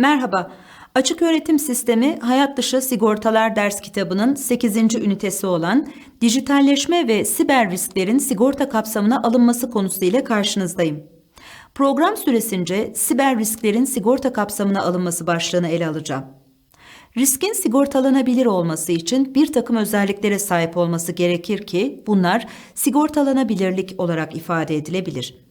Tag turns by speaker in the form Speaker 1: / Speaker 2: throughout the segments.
Speaker 1: Merhaba. Açık Öğretim Sistemi Hayat Dışı Sigortalar ders kitabının 8. ünitesi olan dijitalleşme ve siber risklerin sigorta kapsamına alınması konusuyla karşınızdayım. Program süresince siber risklerin sigorta kapsamına alınması başlığını ele alacağım. Riskin sigortalanabilir olması için bir takım özelliklere sahip olması gerekir ki bunlar sigortalanabilirlik olarak ifade edilebilir.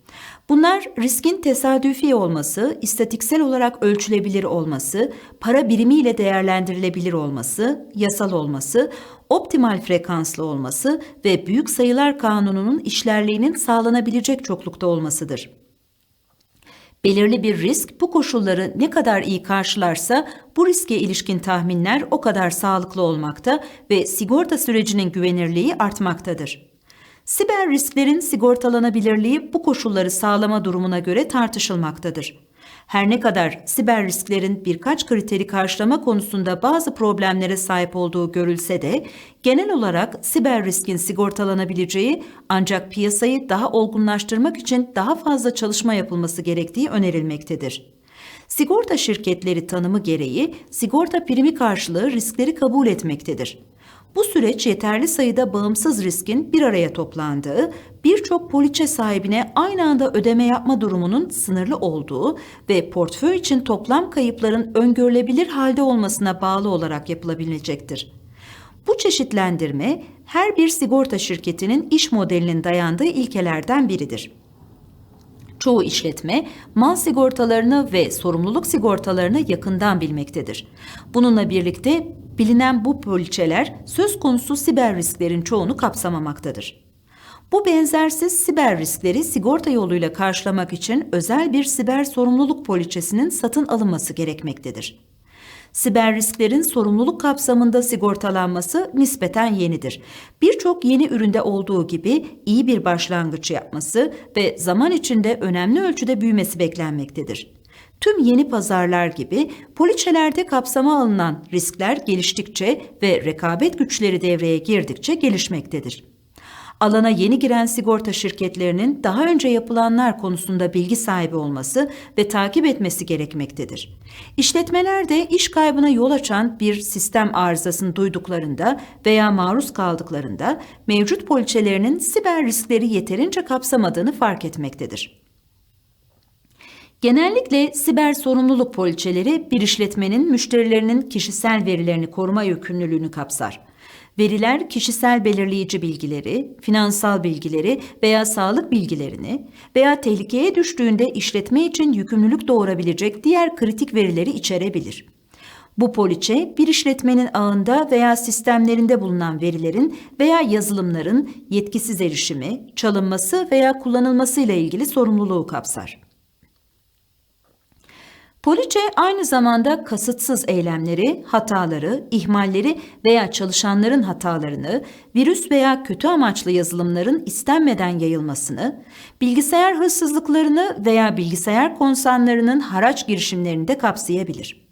Speaker 1: Bunlar riskin tesadüfi olması, istatiksel olarak ölçülebilir olması, para birimiyle değerlendirilebilir olması, yasal olması, optimal frekanslı olması ve büyük sayılar kanununun işlerliğinin sağlanabilecek çoklukta olmasıdır. Belirli bir risk bu koşulları ne kadar iyi karşılarsa bu riske ilişkin tahminler o kadar sağlıklı olmakta ve sigorta sürecinin güvenirliği artmaktadır. Siber risklerin sigortalanabilirliği bu koşulları sağlama durumuna göre tartışılmaktadır. Her ne kadar siber risklerin birkaç kriteri karşılama konusunda bazı problemlere sahip olduğu görülse de genel olarak siber riskin sigortalanabileceği ancak piyasayı daha olgunlaştırmak için daha fazla çalışma yapılması gerektiği önerilmektedir. Sigorta şirketleri tanımı gereği sigorta primi karşılığı riskleri kabul etmektedir. Bu süreç yeterli sayıda bağımsız riskin bir araya toplandığı, birçok poliçe sahibine aynı anda ödeme yapma durumunun sınırlı olduğu ve portföy için toplam kayıpların öngörülebilir halde olmasına bağlı olarak yapılabilecektir. Bu çeşitlendirme her bir sigorta şirketinin iş modelinin dayandığı ilkelerden biridir. Çoğu işletme mal sigortalarını ve sorumluluk sigortalarını yakından bilmektedir. Bununla birlikte bilinen bu poliçeler söz konusu siber risklerin çoğunu kapsamamaktadır. Bu benzersiz siber riskleri sigorta yoluyla karşılamak için özel bir siber sorumluluk poliçesinin satın alınması gerekmektedir. Siber risklerin sorumluluk kapsamında sigortalanması nispeten yenidir. Birçok yeni üründe olduğu gibi iyi bir başlangıç yapması ve zaman içinde önemli ölçüde büyümesi beklenmektedir. Tüm yeni pazarlar gibi poliçelerde kapsama alınan riskler geliştikçe ve rekabet güçleri devreye girdikçe gelişmektedir. Alana yeni giren sigorta şirketlerinin daha önce yapılanlar konusunda bilgi sahibi olması ve takip etmesi gerekmektedir. İşletmeler de iş kaybına yol açan bir sistem arızasını duyduklarında veya maruz kaldıklarında mevcut poliçelerinin siber riskleri yeterince kapsamadığını fark etmektedir. Genellikle siber sorumluluk poliçeleri bir işletmenin müşterilerinin kişisel verilerini koruma yükümlülüğünü kapsar. Veriler kişisel belirleyici bilgileri, finansal bilgileri veya sağlık bilgilerini veya tehlikeye düştüğünde işletme için yükümlülük doğurabilecek diğer kritik verileri içerebilir. Bu poliçe bir işletmenin ağında veya sistemlerinde bulunan verilerin veya yazılımların yetkisiz erişimi, çalınması veya kullanılması ile ilgili sorumluluğu kapsar. Poliçe aynı zamanda kasıtsız eylemleri, hataları, ihmalleri veya çalışanların hatalarını, virüs veya kötü amaçlı yazılımların istenmeden yayılmasını, bilgisayar hırsızlıklarını veya bilgisayar konsanlarının haraç girişimlerini de kapsayabilir.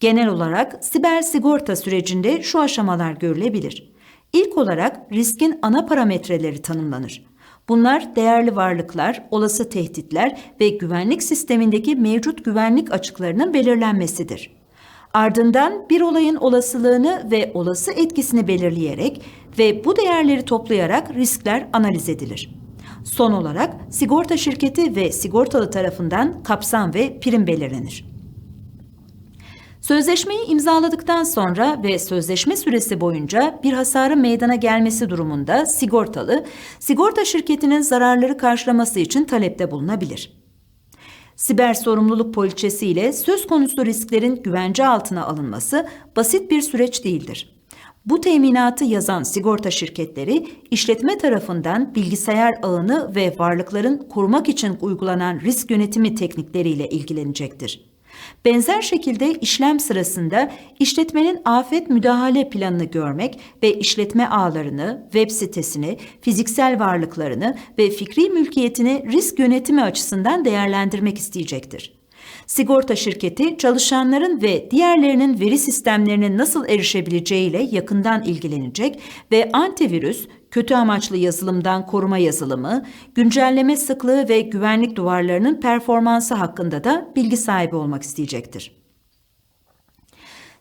Speaker 1: Genel olarak siber sigorta sürecinde şu aşamalar görülebilir. İlk olarak riskin ana parametreleri tanımlanır. Bunlar değerli varlıklar, olası tehditler ve güvenlik sistemindeki mevcut güvenlik açıklarının belirlenmesidir. Ardından bir olayın olasılığını ve olası etkisini belirleyerek ve bu değerleri toplayarak riskler analiz edilir. Son olarak sigorta şirketi ve sigortalı tarafından kapsam ve prim belirlenir. Sözleşmeyi imzaladıktan sonra ve sözleşme süresi boyunca bir hasarın meydana gelmesi durumunda sigortalı, sigorta şirketinin zararları karşılaması için talepte bulunabilir. Siber sorumluluk poliçesi ile söz konusu risklerin güvence altına alınması basit bir süreç değildir. Bu teminatı yazan sigorta şirketleri işletme tarafından bilgisayar ağını ve varlıkların korumak için uygulanan risk yönetimi teknikleriyle ilgilenecektir. Benzer şekilde işlem sırasında işletmenin afet müdahale planını görmek ve işletme ağlarını, web sitesini, fiziksel varlıklarını ve fikri mülkiyetini risk yönetimi açısından değerlendirmek isteyecektir. Sigorta şirketi çalışanların ve diğerlerinin veri sistemlerine nasıl erişebileceğiyle yakından ilgilenecek ve antivirüs, kötü amaçlı yazılımdan koruma yazılımı, güncelleme sıklığı ve güvenlik duvarlarının performansı hakkında da bilgi sahibi olmak isteyecektir.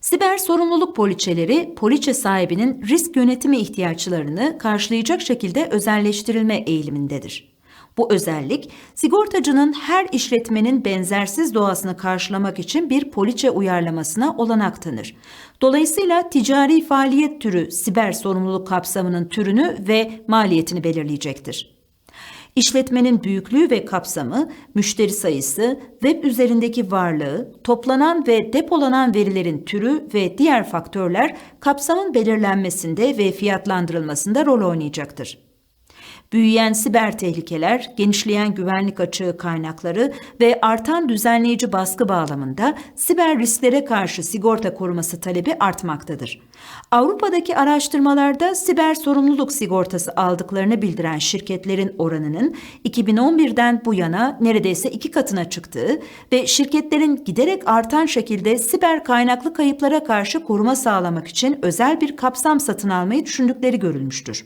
Speaker 1: Siber sorumluluk poliçeleri, poliçe sahibinin risk yönetimi ihtiyaçlarını karşılayacak şekilde özelleştirilme eğilimindedir. Bu özellik, sigortacının her işletmenin benzersiz doğasını karşılamak için bir poliçe uyarlamasına olanak tanır. Dolayısıyla ticari faaliyet türü siber sorumluluk kapsamının türünü ve maliyetini belirleyecektir. İşletmenin büyüklüğü ve kapsamı, müşteri sayısı, web üzerindeki varlığı, toplanan ve depolanan verilerin türü ve diğer faktörler kapsamın belirlenmesinde ve fiyatlandırılmasında rol oynayacaktır. Büyüyen siber tehlikeler, genişleyen güvenlik açığı kaynakları ve artan düzenleyici baskı bağlamında siber risklere karşı sigorta koruması talebi artmaktadır. Avrupa'daki araştırmalarda siber sorumluluk sigortası aldıklarını bildiren şirketlerin oranının 2011'den bu yana neredeyse iki katına çıktığı ve şirketlerin giderek artan şekilde siber kaynaklı kayıplara karşı koruma sağlamak için özel bir kapsam satın almayı düşündükleri görülmüştür.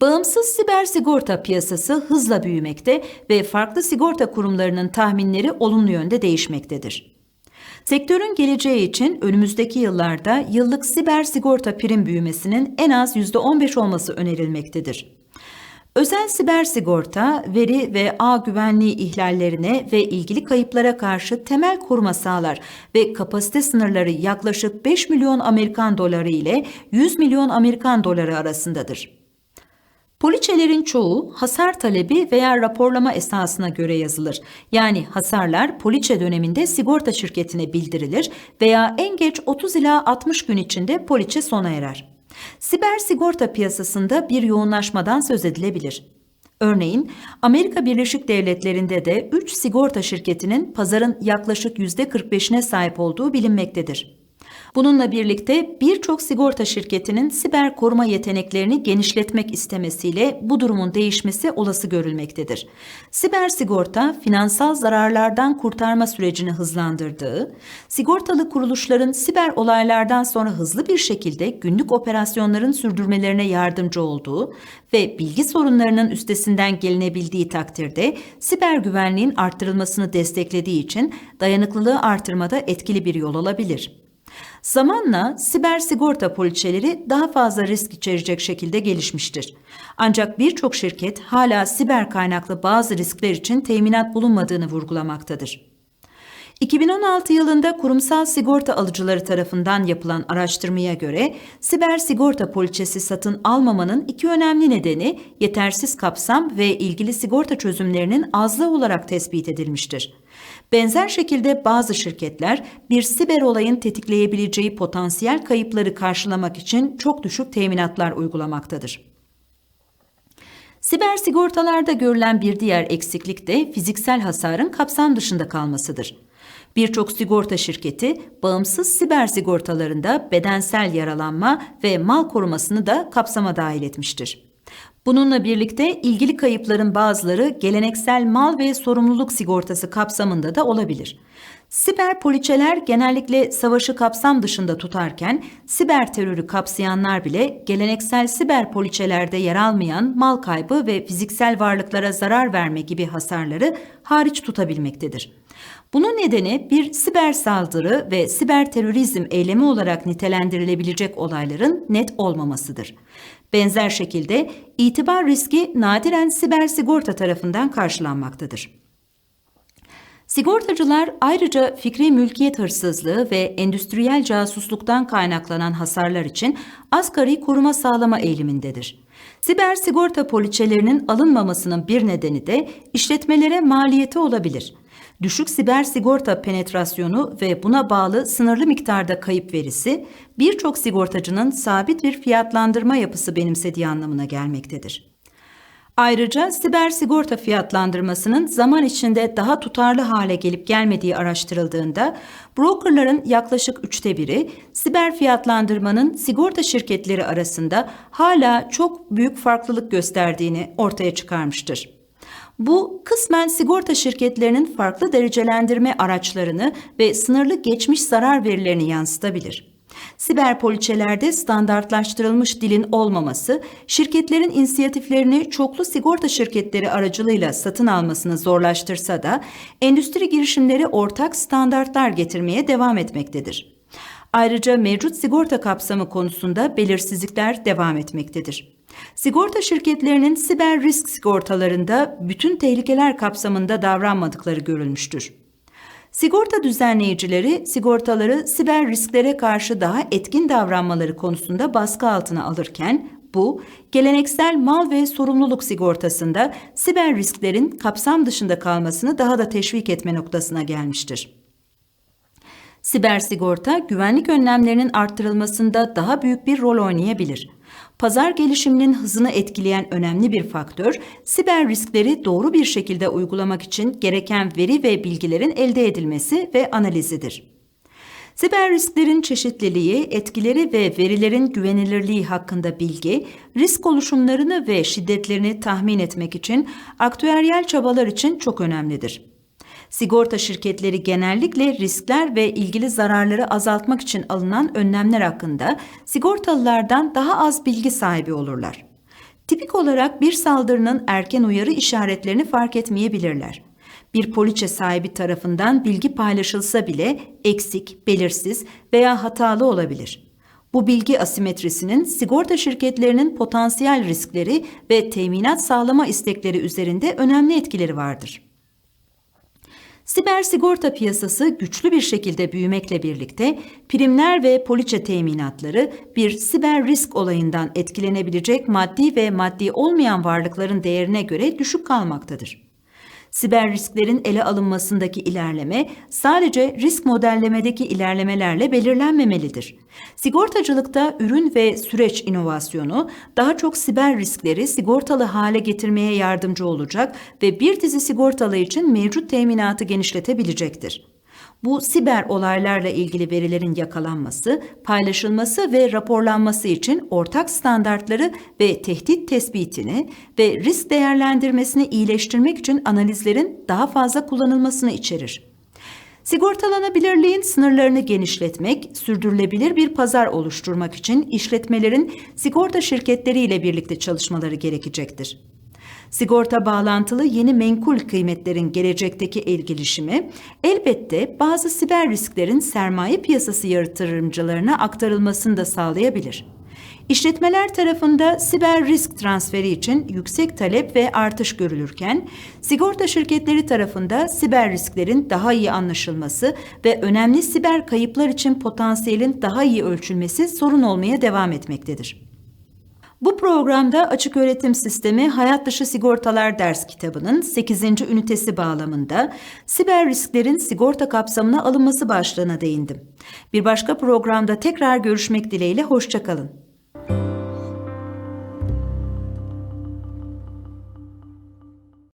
Speaker 1: Bağımsız siber sigorta piyasası hızla büyümekte ve farklı sigorta kurumlarının tahminleri olumlu yönde değişmektedir. Sektörün geleceği için önümüzdeki yıllarda yıllık siber sigorta prim büyümesinin en az %15 olması önerilmektedir. Özel siber sigorta, veri ve ağ güvenliği ihlallerine ve ilgili kayıplara karşı temel koruma sağlar ve kapasite sınırları yaklaşık 5 milyon Amerikan doları ile 100 milyon Amerikan doları arasındadır. Poliçelerin çoğu hasar talebi veya raporlama esasına göre yazılır. Yani hasarlar poliçe döneminde sigorta şirketine bildirilir veya en geç 30 ila 60 gün içinde poliçe sona erer. Siber sigorta piyasasında bir yoğunlaşmadan söz edilebilir. Örneğin Amerika Birleşik Devletleri'nde de 3 sigorta şirketinin pazarın yaklaşık %45'ine sahip olduğu bilinmektedir. Bununla birlikte birçok sigorta şirketinin siber koruma yeteneklerini genişletmek istemesiyle bu durumun değişmesi olası görülmektedir. Siber sigorta finansal zararlardan kurtarma sürecini hızlandırdığı, sigortalı kuruluşların siber olaylardan sonra hızlı bir şekilde günlük operasyonların sürdürmelerine yardımcı olduğu ve bilgi sorunlarının üstesinden gelinebildiği takdirde siber güvenliğin arttırılmasını desteklediği için dayanıklılığı artırmada etkili bir yol olabilir. Zamanla siber sigorta poliçeleri daha fazla risk içerecek şekilde gelişmiştir. Ancak birçok şirket hala siber kaynaklı bazı riskler için teminat bulunmadığını vurgulamaktadır. 2016 yılında kurumsal sigorta alıcıları tarafından yapılan araştırmaya göre siber sigorta poliçesi satın almamanın iki önemli nedeni yetersiz kapsam ve ilgili sigorta çözümlerinin azlığı olarak tespit edilmiştir. Benzer şekilde bazı şirketler bir siber olayın tetikleyebileceği potansiyel kayıpları karşılamak için çok düşük teminatlar uygulamaktadır. Siber sigortalarda görülen bir diğer eksiklik de fiziksel hasarın kapsam dışında kalmasıdır. Birçok sigorta şirketi bağımsız siber sigortalarında bedensel yaralanma ve mal korumasını da kapsama dahil etmiştir. Bununla birlikte ilgili kayıpların bazıları geleneksel mal ve sorumluluk sigortası kapsamında da olabilir. Siber poliçeler genellikle savaşı kapsam dışında tutarken siber terörü kapsayanlar bile geleneksel siber poliçelerde yer almayan mal kaybı ve fiziksel varlıklara zarar verme gibi hasarları hariç tutabilmektedir. Bunun nedeni bir siber saldırı ve siber terörizm eylemi olarak nitelendirilebilecek olayların net olmamasıdır. Benzer şekilde itibar riski nadiren siber sigorta tarafından karşılanmaktadır. Sigortacılar ayrıca fikri mülkiyet hırsızlığı ve endüstriyel casusluktan kaynaklanan hasarlar için asgari koruma sağlama eğilimindedir. Siber sigorta poliçelerinin alınmamasının bir nedeni de işletmelere maliyeti olabilir düşük siber sigorta penetrasyonu ve buna bağlı sınırlı miktarda kayıp verisi birçok sigortacının sabit bir fiyatlandırma yapısı benimsediği anlamına gelmektedir. Ayrıca siber sigorta fiyatlandırmasının zaman içinde daha tutarlı hale gelip gelmediği araştırıldığında brokerların yaklaşık üçte biri siber fiyatlandırmanın sigorta şirketleri arasında hala çok büyük farklılık gösterdiğini ortaya çıkarmıştır. Bu kısmen sigorta şirketlerinin farklı derecelendirme araçlarını ve sınırlı geçmiş zarar verilerini yansıtabilir. Siber poliçelerde standartlaştırılmış dilin olmaması, şirketlerin inisiyatiflerini çoklu sigorta şirketleri aracılığıyla satın almasını zorlaştırsa da endüstri girişimleri ortak standartlar getirmeye devam etmektedir. Ayrıca mevcut sigorta kapsamı konusunda belirsizlikler devam etmektedir. Sigorta şirketlerinin siber risk sigortalarında bütün tehlikeler kapsamında davranmadıkları görülmüştür. Sigorta düzenleyicileri sigortaları siber risklere karşı daha etkin davranmaları konusunda baskı altına alırken bu geleneksel mal ve sorumluluk sigortasında siber risklerin kapsam dışında kalmasını daha da teşvik etme noktasına gelmiştir. Siber sigorta güvenlik önlemlerinin arttırılmasında daha büyük bir rol oynayabilir. Pazar gelişiminin hızını etkileyen önemli bir faktör, siber riskleri doğru bir şekilde uygulamak için gereken veri ve bilgilerin elde edilmesi ve analizidir. Siber risklerin çeşitliliği, etkileri ve verilerin güvenilirliği hakkında bilgi, risk oluşumlarını ve şiddetlerini tahmin etmek için aktüeryel çabalar için çok önemlidir. Sigorta şirketleri genellikle riskler ve ilgili zararları azaltmak için alınan önlemler hakkında sigortalılardan daha az bilgi sahibi olurlar. Tipik olarak bir saldırının erken uyarı işaretlerini fark etmeyebilirler. Bir poliçe sahibi tarafından bilgi paylaşılsa bile eksik, belirsiz veya hatalı olabilir. Bu bilgi asimetrisinin sigorta şirketlerinin potansiyel riskleri ve teminat sağlama istekleri üzerinde önemli etkileri vardır. Siber sigorta piyasası güçlü bir şekilde büyümekle birlikte primler ve poliçe teminatları bir siber risk olayından etkilenebilecek maddi ve maddi olmayan varlıkların değerine göre düşük kalmaktadır. Siber risklerin ele alınmasındaki ilerleme sadece risk modellemedeki ilerlemelerle belirlenmemelidir. Sigortacılıkta ürün ve süreç inovasyonu daha çok siber riskleri sigortalı hale getirmeye yardımcı olacak ve bir dizi sigortalı için mevcut teminatı genişletebilecektir. Bu siber olaylarla ilgili verilerin yakalanması, paylaşılması ve raporlanması için ortak standartları ve tehdit tespitini ve risk değerlendirmesini iyileştirmek için analizlerin daha fazla kullanılmasını içerir. Sigortalanabilirliğin sınırlarını genişletmek, sürdürülebilir bir pazar oluşturmak için işletmelerin sigorta şirketleriyle birlikte çalışmaları gerekecektir. Sigorta bağlantılı yeni menkul kıymetlerin gelecekteki gelişimi elbette bazı siber risklerin sermaye piyasası yatırımcılarına aktarılmasını da sağlayabilir. İşletmeler tarafında siber risk transferi için yüksek talep ve artış görülürken, sigorta şirketleri tarafında siber risklerin daha iyi anlaşılması ve önemli siber kayıplar için potansiyelin daha iyi ölçülmesi sorun olmaya devam etmektedir. Bu programda Açık Öğretim Sistemi Hayat Dışı Sigortalar ders kitabının 8. ünitesi bağlamında siber risklerin sigorta kapsamına alınması başlığına değindim. Bir başka programda tekrar görüşmek dileğiyle hoşçakalın.